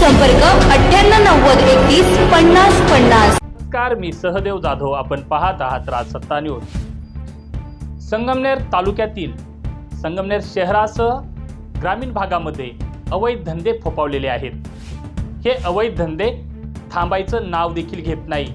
संपर्क अठ्ठ्याण्णव नव्वद एकतीस पन्नास पन्नास. नमस्कार मी सहदेव जाधव. आपण पाहत आहात राजसत्ता न्यूज. संगमनेर तालुक्यातील संगमनेर शहरासह ग्रामीण भागामध्ये अवैध धंदे फोपावलेले आहेत. हे अवैध धंदे थांबायचं नाव देखील घेत नाही.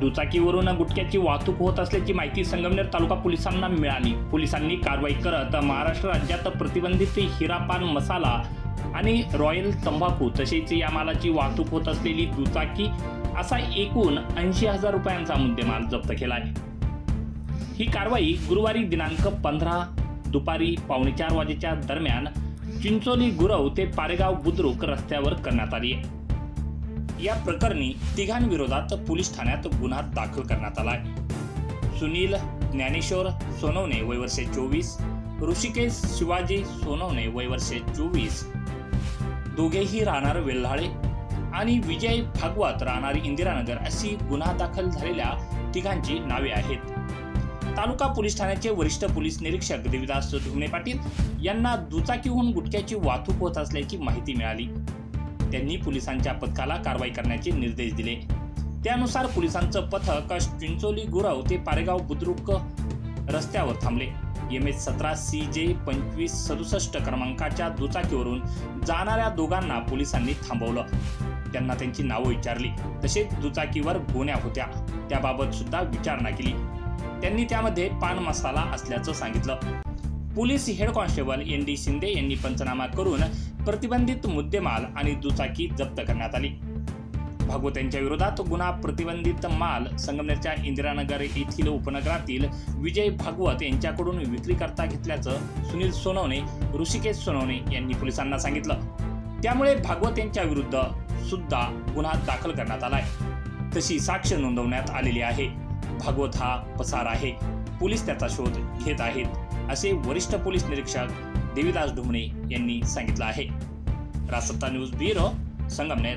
दुचाकीवरून गुटख्याची वाहतूक होत असल्याची माहिती संगमनेर तालुका पोलिसांना मिळाली. पोलिसांनी कारवाई करत महाराष्ट्र राज्यात प्रतिबंधित हिरापान मसाला आणि रॉयल तंबाखू तसेच या मालाची वाहतूक होत असलेली दुचाकी असा एकूण ऐंशी हजार रुपयांचा मुद्देमाल जप्त केला आहे ही कारवाई गुरुवारी दिनांक पंधरा दुपारी पावणे चार वाजेच्या दरम्यान चिंचोली गुरव ते पारेगाव बुद्रुक रस्त्यावर करण्यात आली आहे. या प्रकरणी तिघांविरोधात पोलीस ठाण्यात गुन्हा दाखल करण्यात आला आहे सुनील ज्ञानेश्वर सोनवणे वय वर्षे चोवीस ऋषिकेश शिवाजी सोनवणे वय वर्षे चोवीस दोघेही राहणार वेल्हाळे आणि विजय भागवत राहणारी इंदिरानगर अशी गुन्हा दाखल झालेल्या तिघांची नावे आहेत. तालुका पोलीस ठाण्याचे वरिष्ठ पोलीस निरीक्षक देविदास धुमणे पाटील यांना दुचाकीहून गुटख्याची वाहतूक होत असल्याची माहिती मिळाली. त्यांनी पोलिसांच्या पथकाला कारवाई करण्याचे निर्देश दिले. त्यानुसार पोलिसांचं पथक चिंचोली गुरव ते पारेगाव बुद्रुक रस्त्यावर थांबले. एम एच सतरा सी जे पंचवीस सदुसष्ट क्रमांकाच्या दुचाकीवरून जाणाऱ्या दोघांना पोलिसांनी थांबवलं. त्यांना त्यांची नावं विचारली. तसेच दुचाकीवर गोण्या होत्या. त्याबाबत सुद्धा विचारणा केली. त्यांनी त्यामध्ये पान मसाला असल्याचं सांगितलं. Police head constable N D Shinde यांनी पंचनामा करून प्रतिबंधित मुद्देमाल आणि दुचाकी जप्त करण्यात आली. भागवत यांच्या विरोधात गुन्हा प्रतिबंधित माल संगमनेरच्या इंदिरानगर येथील उपनगरातील विजय भागवत यांच्याकडून विक्री करता घेतल्याचं सुनील सोनवणे ऋषिकेश सोनवणे यांनी पोलिसांना सांगितलं. त्यामुळे भागवत यांच्या विरुद्ध सुद्धा गुन्हा दाखल करण्यात आलाय तशी साक्ष नोंदवण्यात आलेली आहे. भागवत हा पसार आहे. पोलीस त्याचा शोध घेत आहेत असे वरिष्ठ पोलीस निरीक्षक देविदास ढुमणे यांनी सांगितलं आहे. Rasatta news bureau Sangamner.